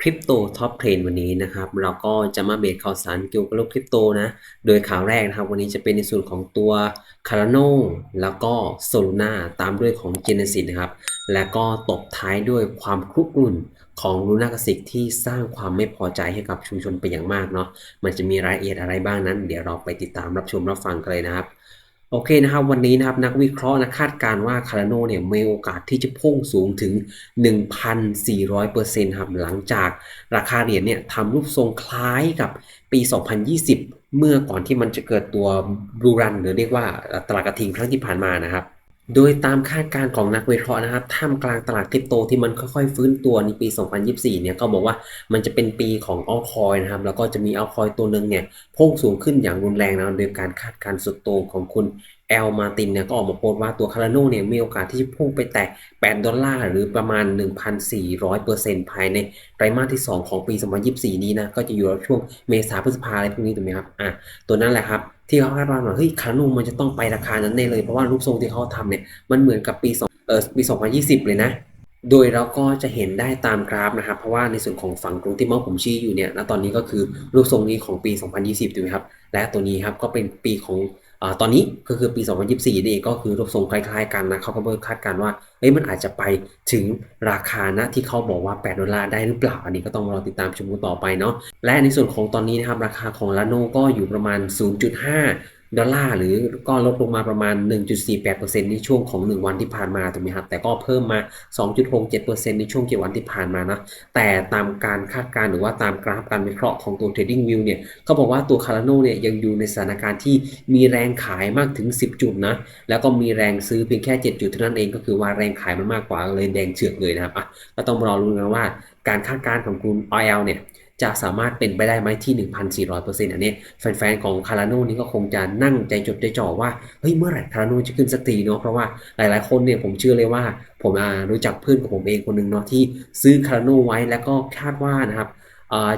คริปโตท็อปเทรนวันนี้นะครับ เราก็จะมาเบรกข่าวสารเกี่ยวกับโลกคริปโตนะ โดยข่าวแรกนะครับ วันนี้จะเป็นในส่วนของตัว Cardano แล้วก็ Solana ตามด้วยของ Genesis นะครับ แล้วก็ตบท้ายด้วยความครุกรุ่นของลูนากสิกที่สร้างความไม่พอใจให้กับชุมชนไปอย่างมากเนาะมันจะมีรายละเอียดอะไรบ้างนั้น เดี๋ยวเราไปติดตามรับชมรับฟังกันเลยนะครับ โอเคนะครับวันนี้นะครับนักวิเคราะห์นะคาดการ์ว่าคาร์โนเนี่ยมีโอกาสที่จะพุ่งสูงถึง 1,400%ครับหลังจากราคาเหรียญเนี่ยทำรูปทรงคล้ายกับปี 2020 เมื่อก่อนที่มันจะเกิดตัวบูรันหรือเรียกว่าตลาดกระทิงครั้งที่ผ่านมานะครับ โดยตามคาดการณ์ของนักวิเคราะห์นะครับ ท่ามกลางตลาดคริปโตที่มันค่อยๆ ฟื้นตัวในปี 2024 เนี่ยก็บอกว่ามันจะเป็นปีของอัลคอยนะครับ แล้วก็จะมีอัลคอยตัวหนึ่งเนี่ยพุ่งสูงขึ้นอย่างรุนแรงนะโดยการคาดการณ์สุดโต่งของคุณ แอลมาตินเนี่ยก็ออกมาโพสต์ว่าตัวคาร์โนเนี่ยมีโอกาสที่จะพุ่งไปแตะ 8 ดอลลาร์หรือประมาณ 1,400%ภายในไตรมาสที่ 2 ของปี 2024 นี้นะ ก็จะอยู่ในช่วงเมษาพฤษภาอะไรพวกนี้ถูกไหมครับ อะ ตัวนั้นแหละครับที่เขาคาดว่าเฮ้ยคาร์โนมันจะต้องไปราคานั้นแน่เลย เพราะว่ารูปทรงที่เขาทำเนี่ยมันเหมือนกับปี2เออปี 2020 เลยนะโดยเราก็จะเห็นได้ตามกราฟนะครับ เพราะว่าในส่วนของฝั่งตรงที่เมาส์ผมชี้อยู่เนี่ยณตอนนี้ก็คือรูปทรงนี้ของปี 2020ถูกไหมครับ และตัวนี้ครับก็เป็นปีของ ตอนนี้ก็คือปี 2024นี่ก็คือรูปทรงคล้ายๆกันนะเขาก็คาดการณ์ว่าเอ้ยมันอาจจะไปถึงราคานะที่เขาบอกว่า 8 ดอลลาร์ได้หรือเปล่า อันนี้ก็ต้องรอติดตามชมกันต่อไปเนาะและในส่วนของตอนนี้นะครับราคาของลาโนก็อยู่ประมาณ 0.5 ดอลลาร์หรือก็ลดลงมาประมาณ 1.48%ในช่วงของ 1 วันที่ผ่านมาถูกไหมครับ แต่ก็เพิ่มมา 2.67%ในช่วง7วันที่ผ่านมานะ แต่ตามการคาดการณ์หรือว่าตามกราฟการวิเคราะห์ของตัว Trading View เนี่ยเขาบอกว่าตัวคาร์โนเนี่ยยังอยู่ในสถานการณ์ที่มีแรงขายมากถึง 10 จุดนะ แล้วก็มีแรงซื้อเพียงแค่ 7 จุดเท่านั้นเองก็คือว่าแรงขายมันมากกว่าเลยแดงเฉือกเลยนะครับอะก็ต้องรอรุ้นกันว่าการคาดการณ์ของคุณ OL เนี่ย จะสามารถเป็นไปได้ไหมที่ 1,400%อันนี้แฟนๆ ของคาราโนนี่ก็คงจะนั่งใจจดใจจ่อว่า เฮ้ย เมื่อไหร่คาราโนจะขึ้นสตรีเนาะเพราะว่าหลายๆ คนเนี่ยผมเชื่อเลยว่า ผมรู้จักเพื่อนของผมเองคนหนึ่งเนาะที่ซื้อคาราโนไว้แล้วก็คาดว่านะครับ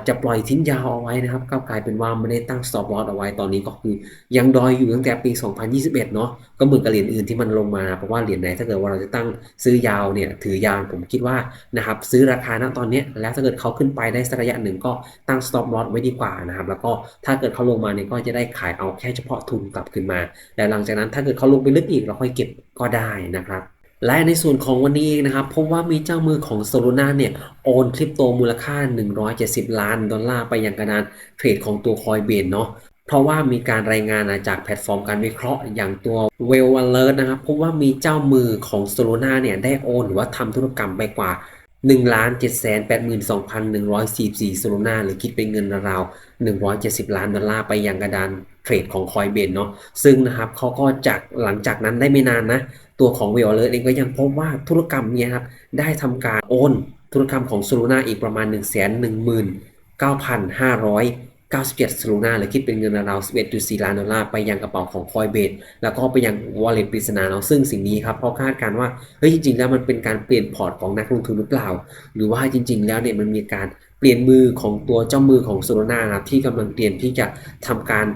จะปล่อยทิ้งยาวเอาไว้นะครับก็กลายเป็นว่าไม่ได้ตั้ง stop loss เอาไว้ตอนนี้ก็คือยังดอยอยู่ตั้งแต่ปี 2021 เนาะก็เหมือนกับเหรียญอื่นที่มันลงมาเพราะว่าเหรียญไหนถ้าเกิดว่าเราจะตั้งซื้อยาวเนี่ยถือยาวผมคิดว่านะครับซื้อราคาณตอนนี้แล้วถ้าเกิดเขาขึ้นไปได้สักระยะหนึ่งก็ตั้ง stop loss ไว้ดีกว่านะครับแล้วก็ถ้าเกิดเขาลงมาเนี่ยก็จะได้ขายเอาแค่เฉพาะทุนกลับขึ้นมาแล้วหลังจากนั้นถ้าเกิดเขาลงไปลึกอีกเราค่อยเก็บก็ได้นะครับ และในส่วนของวันนี้นะครับพบว่ามีเจ้ามือของ Solana เนี่ยโอนคริปโตมูลค่า 170 ล้านดอลลาร์ไปยังกระดานเทรดของตัว Coinbase เนาะเพราะว่ามีการรายงานจากแพลตฟอร์มการวิเคราะห์อย่างตัว Well Alert นะครับพบว่ามีเจ้ามือของ Solana เนี่ยได้โอนหรือว่าทำธุรกรรมไปกว่า1ล้าน7 8 2 1 4 4โซลูนาหรือคิดเป็นเงินราว170 ล้านดอลลาร์ไปยังกระดาน เทรดของคอยเบนเนาะซึ่งนะครับเขาก็จากหลังจากนั้นได้ไม่นานนะ ตัวของเวลเลอร์เองก็ยังพบว่าธุรกรรมเนี่ยครับได้ทำการโอนธุรกรรมของซูลูนาอีกประมาณ 1 1 9 5 0 97สลูนาหรือคิดเป็นเงินราว11.4 ล้านดอลลาร์ไปยังกระเป๋าของคอยเบดแล้วก็ไปยังวอลเล็ตปริศนาเนาซึ่งสิ่งนี้ครับเขาคาดการว่าเฮ้ยจริงๆ แล้วมันเป็นการเปลี่ยนพอร์ตของนักลงทุนหรือเปล่า หรือว่าจริง ๆ แล้วเนี่ยมันมีการเปลี่ยนมือของตัวเจ้ามือของโซโลนาครับที่กำลังเตรียมที่จะทำการ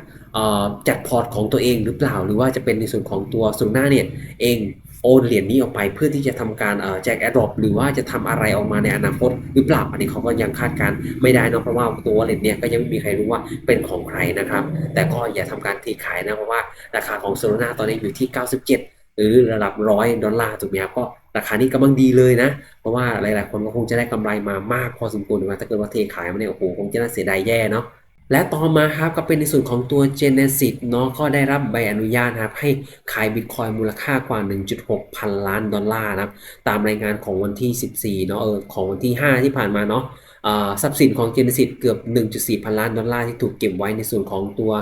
จัดพอร์ตของตัวเองหรือเปล่า หรือว่าจะเป็นในส่วนของตัวโซโลนาเนี่ยเอง โอนเหรียญนี้ออกไปเพื่อที่จะทำการแจกแอดดรอปหรือว่าจะทำอะไรออกมาในอนาคตหรือเปล่าอันนี้เขาก็ยังคาดการไม่ได้นะเพราะว่าตัวเหรียญเนี้ยก็ยังไม่มีใครรู้ว่าเป็นของใครนะครับ แต่ก็อย่าทำการตีขายนะเพราะว่าราคาของโซลาร่าตอนนี้อยู่ที่ 97 หรือระดับร้อยดอลลาร์ถูกไหมครับก็ราคานี้กำลังดีเลยนะ เพราะว่าหลาย ๆ คนก็คงจะได้กำไรมามากพอสมควรนะถ้าเกิดว่าเทขายมาเนี่ยโอ้โหคงจะน่าเสียดายแย่เนาะ และต่อมาครับก็เป็นในส่วนของตัว Genesis เนาะก็ได้รับใบอนุญาตนะครับให้ขายบิตคอยมูลค่ากว่า 1.6 พันล้านดอลลาร์นะครับตามรายงานของวันที่ 14เนาะเออของวันที่ 5 ที่ผ่านมาเนาะทรัพย์สินของ Genesis เกือบ 1.4 พันล้านดอลลาร์ที่ถูกเก็บไว้ในส่วนของตัว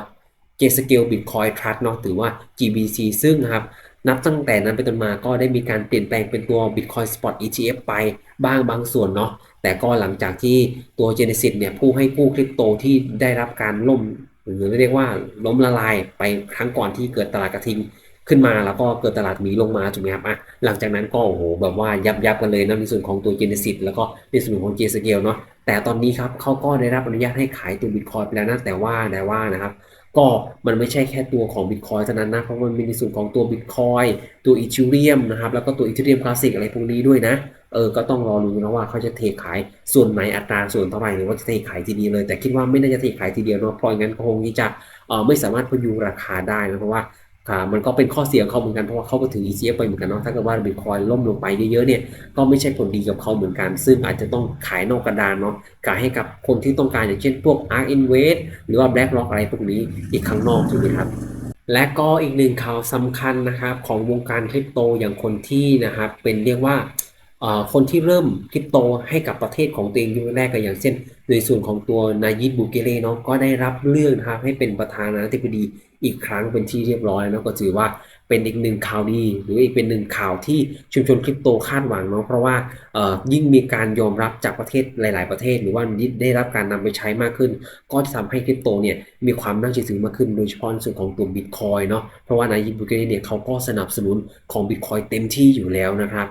g s c a l e Bitcoin Trust เนาะถือว่า GBC ซึ่งครับ นับตั้งแต่นั้นเป็นต้นมาก็ได้มีการเปลี่ยนแปลงเป็นตัว Bitcoin Spot ETF ไปบ้างบางส่วนเนาะแต่ก็หลังจากที่ตัว Genesis เนี่ยผู้ให้ผู้คริปโตที่ได้รับการล่ม หรือเรียกว่าล้มละลายไปครั้งก่อนที่เกิดตลาดกระทิงขึ้นมาแล้วก็เกิดตลาดหมีลงมาถูกไหมครับอะหลังจากนั้นก็โอ้โหแบบว่ายับยับกันเลยนะในส่วนของตัว Genesis แล้วก็ในส่วนของ j s c a l e เนาะแต่ตอนนี้ครับเขาก็ได้รับอนุญาตให้ขายตัว Bitcoin ไปแล้วนะแต่ว่าแต่ว่านะครับ ก็มันไม่ใช่แค่ตัวของ Bitcoin เท่านั้นนะ เพราะมันมีในส่วนของตัว Bitcoin ตัวอีทิเรียมนะครับ แล้วก็ตัวอีทิเรียมคลาสสิกอะไรพวกนี้ด้วยนะ เออ ก็ต้องรอดูนะว่าเขาจะเทขายส่วนไหนอัตราส่วนเท่าไหร่หรือว่าจะเทขายทีเดียวเลย แต่คิดว่าไม่น่าจะเทขายทีเดียวเนาะเพราะงั้นคงที่จะเออไม่สามารถพยุงราคาได้นะเพราะว่า มันก็เป็นข้อเสียของเขาเหมือนกันเพราะว่าเขาก็ถือ ECF ไปเหมือนกันเนาะถ้าเกิดว่าบิตคอยล่มลงไปเยอะๆเนี่ยก็ไม่ใช่ผลดีกับเขาเหมือนกัน ซึ่งอาจจะต้องขายนอกกระดานเนาะขายให้กับคนที่ต้องการอย่างเช่นพวก ARK Invest หรือว่า BlackRock อะไรพวกนี้อีกข้างนอกถูกไหมครับและก็อีกหนึ่งข่าวสำคัญนะครับของวงการคริปโตอย่างคนที่นะครับเป็นเรียกว่าอ่อคนที่เริ่มคริปโตให้กับประเทศของตัวเองยุคแรกก็อย่างเช่น ในส่วนของตัวนายิดบูเกเล่เนาะก็ได้รับเลือกนะครับให้เป็นประธานาธิบดีอีกครั้งเป็นที่เรียบร้อยเนาะก็ถือว่าเป็นอีกหนึ่งข่าวดี หรืออีกเป็นหนึ่งข่าวที่ชุมชนคริปโตคาดหวังเนาะเพราะว่ายิ่งมีการยอมรับจากประเทศหลาย ๆ ประเทศ หรือว่าได้รับการนำไปใช้มากขึ้น ก็จะทำให้คริปโตเนี่ยมีความน่าเชื่อถือมากขึ้นโดยเฉพาะในส่วนของตัวบิตคอยเนาะเพราะว่านายยิบูเกเล่เนี่ยเขาก็สนับสนุนของบิตคอยเต็มที่อยู่แล้วนะครับ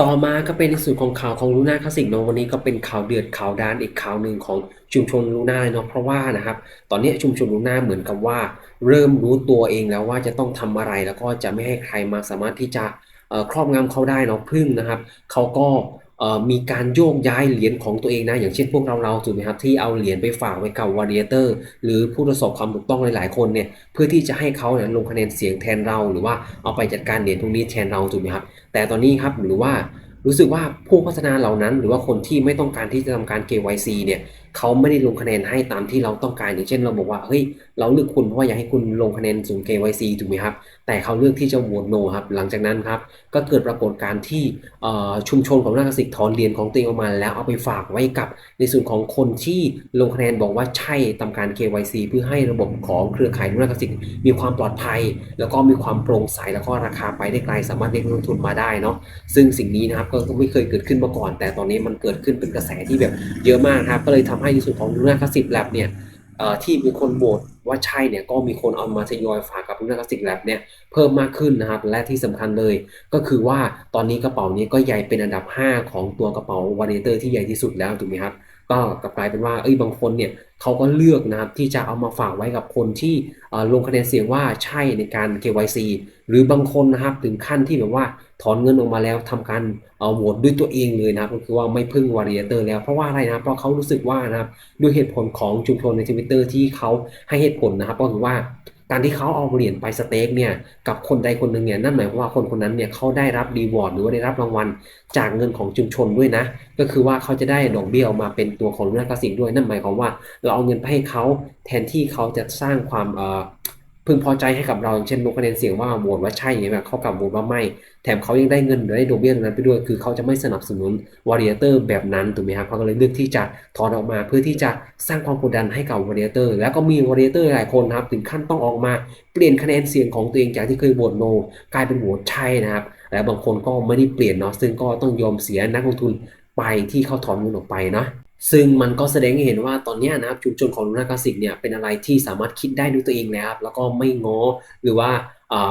ต่อมาก็เป็นในส่วนของข่าวของลูน่าคลาสสิกเนาะวันนี้ก็เป็นข่าวเดือดข่าวดานอีกข่าวหนึ่งของชุมชนลูน่าเนาะเพราะว่านะครับตอนนี้ชุมชนลูน่าเหมือนกับว่า เริ่มรู้ตัวเองแล้วว่าจะต้องทำอะไรแล้วก็จะไม่ให้ใครมาสามารถที่จะครอบงำเขาได้เนาะพึ่งนะครับเขาก็ มีการโยกย้ายเหรียญของตัวเองนะ อย่างเช่นพวกเราเราถูกไหมครับที่เอาเหรียญไปฝากไว้กับวอร์เดเตอร์หรือผู้ตรวจสอบความถูกต้องหลายๆคนเนี่ยเพื่อที่จะให้เขาเนี่ยลงคะแนนเสียงแทนเราหรือว่าเอาไปจัดการเหรียญพวกนี้แทนเราถูกไหมครับแต่ตอนนี้ครับหรือว่ารู้สึกว่าผู้พัฒนาเหล่านั้น หรือว่าคนที่ไม่ต้องการที่จะทำการ KYC เนี่ยเขาไม่ได้ลงคะแนนให้ตามที่เราต้องการอย่างเช่น เราบอกว่าเฮ้ยเราเลือกคุณเพราะว่าอยากให้คุณลงคะแนนสุ่ม KYC ถูกไหมครับ แต่เขาเลือกที่จะโหวต no ครับ หลังจากนั้นครับ ก็เกิดปรากฏการณ์ที่ชุมชนของนักสิทธิ์ถอนเหรียญของตัวเองออกมาแล้วเอาไปฝากไว้กับในส่วนของคนที่ลงคะแนนบอกว่าใช่ตาการ KYC เพื่อให้ระบบของเครือข่ายนักสิทธิ์มีความปลอดภัย แล้วก็มีความโปร่งใสแล้วก็ราคาไปได้ไกลสามารถเรียกนักลงทุนมาได้เนาะซึ่งสิ่งนี้นะครับก็ไม่เคยเกิดขึ้นมาก่อน แต่ตอนนี้มันเกิดขึ้นเป็นกระแสที่แบบเยอะมากนะครับก็เลยทำให้ในส่วนของลูน่าคลาแลบเนี่ย ที่มีคนโหวตว่าใช่เนี่ยก็มีคนเอามาทยอยฝากกับลูน่าคลาสสิกแลบเนี่ยเพิ่มมากขึ้นนะครับ และที่สำคัญเลย ก็คือว่าตอนนี้กระเป๋านี้ก็ใหญ่เป็นอันดับ 5 ของตัวกระเป๋าวาเลเตอร์ที่ใหญ่ที่สุดแล้วถูกไหมครับ ก็กลับกลายเป็นว่าเอ้ยบางคนเนี่ยเขาก็เลือกนะครับที่จะเอามาฝากไว้กับคนที่ลงคะแนนเสียงว่าใช่ในการ KYC หรือบางคนนะครับถึงขั้นที่แบบว่าถอนเงินออกมาแล้วทำการเอาโหวตด้วยตัวเองเลยนะครับก็คือว่าไม่พึ่งวา l เ d เตอร์แล้วเพราะว่าอะไรนะเพราะเขารู้สึกว่านะครับด้วยเหตุผลของชุมชนในทวิตเตอร์ที่เขาให้เหตุผลนะครับก็คือว่า การที่เขาเอาเหรียญไปสเต็กเนี่ยกับคนใดคนหนึ่งเนี่ยนั่นหมายความว่าคนคนนั้นเนี่ยเขาได้รับรีวอร์ดหรือว่าได้รับรางวัลจากเงินของชุมชนด้วยนะ ก็คือว่าเขาจะได้ดอกเบี้ยออกมาเป็นตัวของลูน่าคลาสสิกด้วยนั่นหมายความว่า เราเอาเงินไปให้เขาแทนที่เขาจะสร้างความเอ่อ พึงพอใจให้กับเราอย่างเช่นลงคะแนนเสียงว่าโหวตว่าใช่อย่างเงี้ยแบบเขากลับโหวตว่าไม่ แถมเขายังได้เงินหรือได้ดอกเบี้ยนั้นไปด้วย คือเขาจะไม่สนับสนุนวอร์เรเตอร์แบบนั้นถูกไหมครับเขาก็เลยเลือกที่จะถอนออกมาเพื่อที่จะสร้างความกดดันให้กับวอร์เรเตอร์แล้วก็มีวอร์เรเตอร์หลายคนนะครับถึงขั้นต้องออกมาเปลี่ยนคะแนนเสียงของตัวเองจากที่เคยโหวตโนกลายเป็นโหวตใช่นะครับแล้วบางคนก็ไม่ได้เปลี่ยนเนาะซึ่งก็ต้องยอมเสียนักลงทุนไปที่เขาถอนเงินออกไปนะ ซึ่งมันก็แสดงให้เห็นว่าตอนนี้นะครับชุมชนของลูน่าคลาสสิกเนี่ยเป็นอะไรที่สามารถคิดได้ด้วยตัวเองแล้วครับแล้วก็ไม่ง้อหรือว่า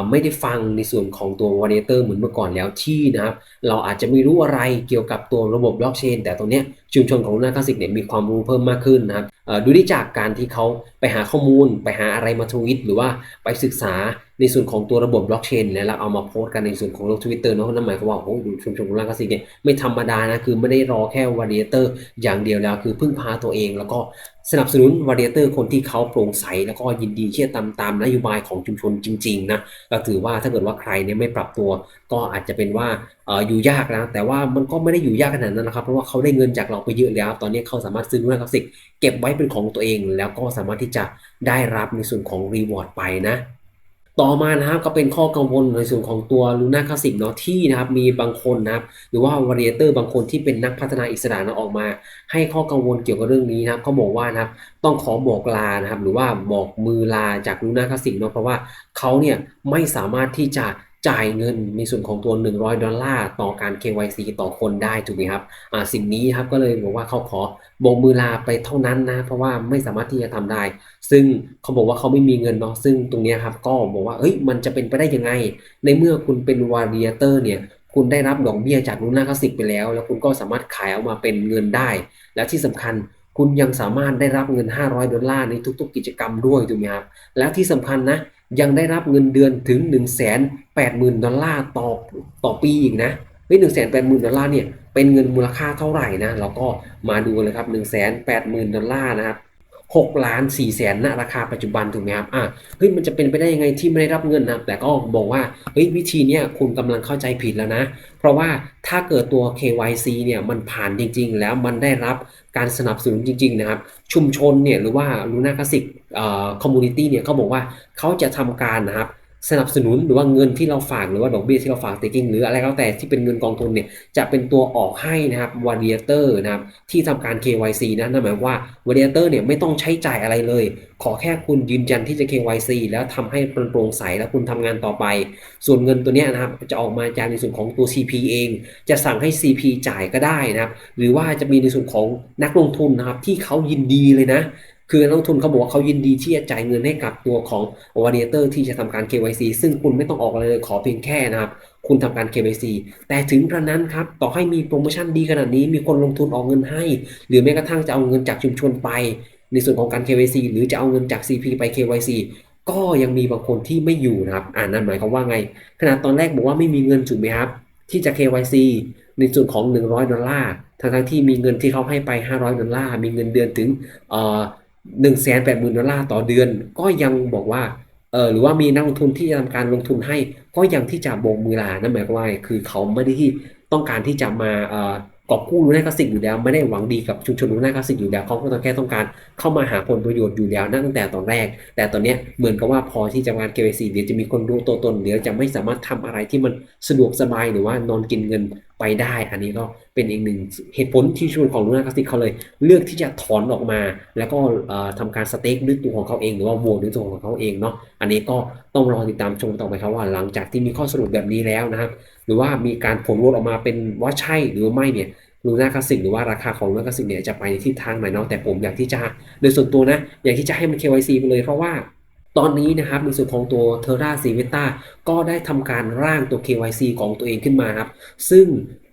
ไม่ได้ฟังในส่วนของตัววอ l เ d เตอร์เหมือนเมื่อก่อนแล้วที่นะครับเราอาจจะไม่รู้อะไรเกี่ยวกับตัวระบบบล็อกเชนแต่ตรงนี้ชุมชนของลูน่าคลาสสิกเนี่ยมีความรู้เพิ่มมากขึ้นนะครับดูได้จากการที่เขาไปหาข้อมูล ไปหาอะไรมาทวิตหรือว่าไปศึกษาในส่วนของตัวระบบบล็อกเชนแล้วเอามาโพสต์กันในส่วนของโลกทวิตเตอร์เนาะนั่นหมายความว่าโอ้โหชุมชนของลูน่าคลาสสิกเนี่ยไม่ธรรมดานะคือไม่ได้รอแค่วอ l เ d เตอร์อย่างเดียวแล้วคือพึ่งพาตัวเอง แล้วก็ สนับสนุนวาเดเตอร์คนที่เขาโปร่งใส แล้วก็ยินดีที่จะตามตามนโยบายของชุมชนจริงๆนะก็ถือว่าถ้าเกิดว่าใครเนี่ยไม่ปรับตัว ก็อาจจะเป็นว่าออยู่ยากนะแต่ว่ามันก็ไม่ได้อยู่ยากขนาดนั้นนะครับ เพราะว่าเขาได้เงินจากเราไปเยอะแล้ว ตอนนี้เขาสามารถซื้อลูน่าคลาสสิกเก็บไว้เป็นของตัวเอง แล้วก็สามารถที่จะได้รับในส่วนของรีวอร์ดไปนะ ต่อมานะครับก็เป็นข้อกังวลในส่วนของตัวลูน่าคาสิกเนาะที่นะครับมีบางคนนะครับหรือว่าวาเรเตอร์บางคนที่เป็นนักพัฒนาอิสระนะออกมา ให้ข้อกังวลเกี่ยวกับเรื่องนี้นะครับเขาบอกว่านะครับต้องขอบอกลานะครับหรือว่าบอกมือลาจากลูน่าคาสสิกเนาะเพราะว่าเขาเนี่ยไม่สามารถที่จะ จ่ายเงินในส่วนของตัว 100 ดอลลาร์ต่อการ KYC ต่อคนได้ถูกไหมครับอ่าสิ่งนี้ครับก็เลยบอกว่าเขาขอบอกมือลาไปเท่านั้นนะ เพราะว่าไม่สามารถที่จะทำได้ ซึ่งเขาบอกว่าเขาไม่มีเงินเนาะซึ่งตรงนี้ครับก็บอกว่าเอ้ยมันจะเป็นไปได้ยังไง ในเมื่อคุณเป็นวาเรียเตอร์เนี่ยคุณได้รับดอกเบี้ยจากลูน่าคลาสิกไปแล้ว แล้วคุณก็สามารถขายออกมาเป็นเงินได้ และที่สำคัญคุณยังสามารถได้รับเงิน 500 ดอลลาร์ในทุก ๆ กิจกรรมด้วยถูกไหมครับแล้วที่สำคัญนะ ยังได้รับเงินเดือนถึง 1 8 0 0 0 0 ดอลลาร์ต่อต่อปีอีกนะเฮ้ยหนึ่งแสนแปดหมื่นดอลลาร์เนี่ยเป็นเงินมูลค่าเท่าไหร่นะเราก็มาดูเลยครับหนึ่งแสนแปดหมื่นดอลลาร์นะครับ หกล้านสี่แสนณราคาปัจจุบันถูกไหมครับอะเฮ้ยมันจะเป็นไปได้ยังไงที่ไม่ได้รับเงินนะแต่ก็บอกว่าเฮ้ยวิธีเนี้ยคุณกำลังเข้าใจผิดแล้วนะ เพราะว่าถ้าเกิดตัว KYC เนี่ยมันผ่านจริง ๆ แล้วมันได้รับการสนับสนุนจริง ๆ นะครับ ชุมชนเนี่ยหรือว่าลูน่าคลาสิกเอ่อคอมมูนิตี้เนี่ยเขาบอกว่าเขาจะทำการนะครับ สนับสนุนหรือว่าเงินที่เราฝากหรือว่าดอกเบี้ยที่เราฝาก staking หรืออะไรก็แล้วแต่ที่เป็นเงินกองทุนเนี่ยจะเป็นตัวออกให้นะครับ validator นะครับที่ทำการ KYC นะนั่นหมายควาว่า validator เนี่ยไม่ต้องใช้จ่ายอะไรเลย ขอแค่คุณยืนยันที่จะ KYC แล้วทำให้โปร่งใสแล้วคุณทำงานต่อไป ส่วนเงินตัวเนี้ยนะครับจะออกมาจากในส่วนของตัว CP เอง จะสั่งให้ CP จ่ายก็ได้นะครับหรือว่าจะมีในส่วนของนักลงทุนนะครับที่เขายินดีเลยนะ คือนักลงทุนเขาบอกว่าเขายินดีที่จะจ่ายเงินให้กับตัวของ validator ที่จะทำการ KYC ซึ่งคุณไม่ต้องออกอะไรเลยขอเพียงแค่นะครับ คุณทำการ KYC แต่ถึงกระนั้นครับ ต่อให้มีโปรโมชั่นดีขนาดนี้ มีคนลงทุนออกเงินให้ หรือแม้กระทั่งจะเอาเงินจากชุมชนไป ในส่วนของการ KYC หรือจะเอาเงินจาก CP ไป KYC ก็ยังมีบางคนที่ไม่อยู่นะครับ อ่านั่นหมายความว่าไง ขนาดตอนแรกบอกว่าไม่มีเงินถูกไหมครับ ที่จะ KYC ในส่วนของ 100 ดอลลาร์ ทั้งที่มีเงินที่เขาให้ไป 500 ดอลลาร์ มีเงินเดือนถึงเอ่อ 1 8 0 0 0 0ดหมื่นดอลลาร์ต่อเดือน ก็ยังบอกว่าเออหรือว่ามีนักลงทุนที่จะทำการลงทุนให้ก็ยังที่จะโบกมือลานั่นหมายความว่าคือเขาไม่ได้ที่ต้องการที่จะมาเอ่อกอบกู้ลูน่าคลาสสิกอยู่แล้ว ไม่ได้หวังดีกับชุมชนลูน่าคลาสสิกอยู่แล้วเขาก็ต้องแค่ต้องการเข้ามาหาผลประโยชน์อยู่แล้วนั่นตั้งแต่ตอนแรก แต่ตอนเนี้ยเหมือนกับว่าพอที่จะมา KYC เดี๋ยวจะมีคนรู้ตัวตนเดี๋ยวจะไม่สามารถทำอะไรที่มันสะดวกสบายหรือว่านอนกินเงิน ไปได้ อันนี้ก็เป็นอีกหนึ่งเหตุผลที่ชุนของลูน่าคลาสสิกเขาเลย เลือกที่จะถอนออกมา แล้วก็เอ่อทำการสเต็กด้วยตัวของเขาเอง หรือว่าโหวตด้วยตัวของเขาเองเนาะ อันนี้ก็ต้องรอติดตามชมต่อไปครับว่า หลังจากที่มีข้อสรุปแบบนี้แล้วนะครับ หรือว่ามีการผลโหวตออกมาเป็นว่าใช่หรือไม่เนี่ยลูน่าคลาสสิกหรือว่าราคาของลูน่าคลาสสิกเนี่ยจะไปในทิศทางไหนเนาะ แต่ผมอยากที่จะโดยส่วนตัวนะ อยากที่จะให้มัน KYC ไปเลยเพราะว่า ตอนนี้นะครับในส่วนของตัว Terra c i v e t a ก็ได้ทำการร่างตัว KYC ของตัวเองขึ้นมาครับ ซึ่ง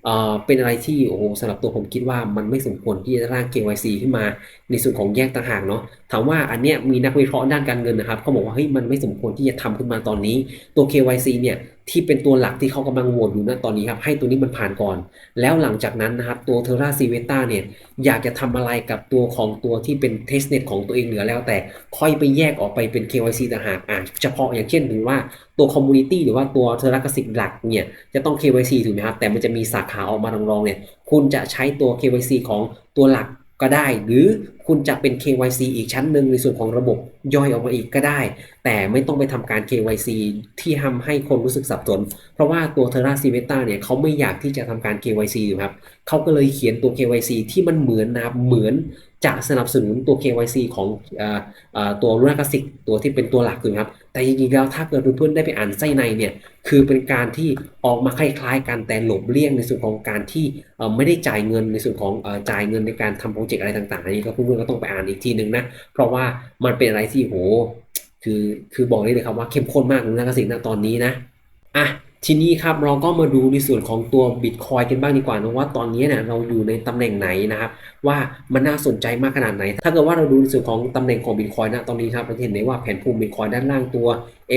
เเป็นอะไรที่โอ้โหสำหรับตัวผมคิดว่ามันไม่สมควรที่จะร่าง KYC ขึ้นมา ในส่วนของแยกต่างหากเนาะถามว่าอันเนี้ยมีนักวิเคราะห์ด้านการเงินนะครับเขาบอกว่าเฮ้ยมันไม่สมควรที่จะทำขึ้นมาตอนนี้ ตัว KYC เนี่ยที่เป็นตัวหลักที่เขากำลังโหวตอยู่ณตอนนี้ครับ ให้ตัวนี้มันผ่านก่อน แล้วหลังจากนั้นนะครับ ตัว Terra c i v e t a เนี่ย อยากจะทำอะไรกับตัวของตัวที่เป็น testnet ของตัวเองเหลือแล้ว แต่ค่อยไปแยกออกไปเป็น KYC ต่างหากอะเฉพาะอย่างเช่นถึงว่าตัว community หรือว่าตัว Terra Classic หลักเนี่ย จะต้อง KYC ถูกไหมครับ แต่มันจะมีสาขาออกมารองๆเนี่ย คุณจะใช้ตัว KYC ของตัวหลักก็ได้ หรือคุณจะเป็น KYC อีกชั้นหนึ่งในส่วนของระบบย่อยออกมาอีกก็ได้ แต่ไม่ต้องไปทำการ KYC ที่ทำให้คนรู้สึกสับสน เพราะว่าตัว Terra c i v e t a เนี่ยเขาไม่อยากที่จะทำการ KYC อยู่ครับเขาก็เลยเขียนตัว KYC ที่มันเหมือนนะครับเหมือนจะสนับสนุนตัว KYC ของออตัวลูน่าคลาสิกตัวที่เป็นตัวหลักคือครับ แต่จริงๆแล้วถ้าเกิดเพื่อนๆได้ไปอ่านไส้ในเนี่ย คือเป็นการที่ออกมาคล้ายๆกันแต่หลบเลี่ยงในส่วนของการที่ไม่ได้จ่ายเงินในส่วนของอจ่ายเงินในการทำโปรเจกต์อะไรต่างๆอันนี้ก็เพื่อนๆก็ต้องไปอ่านอีกทีหนึ่งนะ เพราะว่ามันเป็นอะไรที่โห คือคือบอกได้เลยครับว่าเข้มข้นมากนะกสิณตอนนี้นะอะทีนี้ครับเราก็มาดูในส่วนของตัวบิตคอยกันบ้างดีกว่านะว่าตอนนี้เนี่ยเราอยู่ในตำแหน่งไหนนะครับว่ามันน่าสนใจมากขนาดไหน ถ้าเกิดว่าเราดูในส่วนของตำแหน่งของบิตคอยนะตอนนี้ครับเราจะเห็นได้ว่าแผนภูมิบิตคอยด้านล่างตัว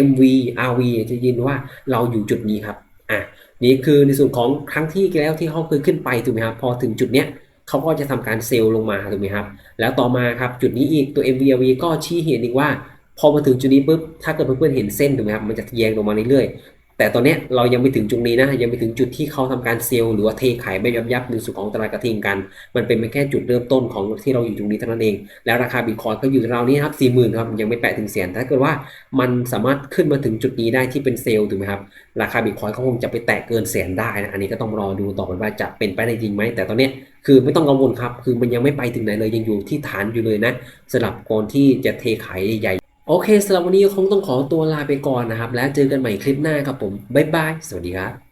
MV RV จะยินว่าเราอยู่จุดนี้ครับอะนี่คือในส่วนของครั้งที่แล้วที่เขาเคยขึ้นไปถูกไหมครับพอถึงจุดเนี้ย เขาก็จะทำการเซลล์ลงมาถูกไหมครับ แล้วต่อมาครับจุดนี้อีกตัว MVRV ก็ชี้เห็นอีกว่า พอมาถึงจุดนี้ปุ๊บถ้าเกิดเพื่อนๆเห็นเส้นถูกไหมครับมันจะแยงลงมาเรื่อยๆ แต่ตอนนี้เรายังไม่ถึงจุดนี้นะยังไม่ถึงจุดที่เขาทำการเซลล์หรือว่าเทขายไม่ยับยับในส่วนของตลาดกระทิงกัน มันเป็นแค่จุดเริ่มต้นของที่เราอยู่ตรงนี้เท่านั้นเอง แล้วราคาบิตคอยก็อยู่ราวนี้ครับสี่หมื่นครับยังไม่แปะถึงแสนถ้าเกิดว่ามันสามารถขึ้นมาถึงจุดนี้ได้ที่เป็นเซลล์ถูกไหมครับราคาบิตคอยก็คงจะไปแตะเกินแสนได้นะอันนี้ก็ต้องรอดูต่อไปว่าจะเป็นไปได้จริงไหมแต่ตอนนี้ คือไม่ต้องกังวลครับ คือมันยังไม่ไปถึงไหนเลยยังอยู่ที่ฐานอยู่เลยนะสำหรับก่อนที่จะเทขายใหญ่ โอเคสำหรับวันนี้คงต้องขอตัวลาไปก่อนนะครับ แล้วเจอกันใหม่คลิปหน้าครับผม บ๊ายบาย สวัสดีครับ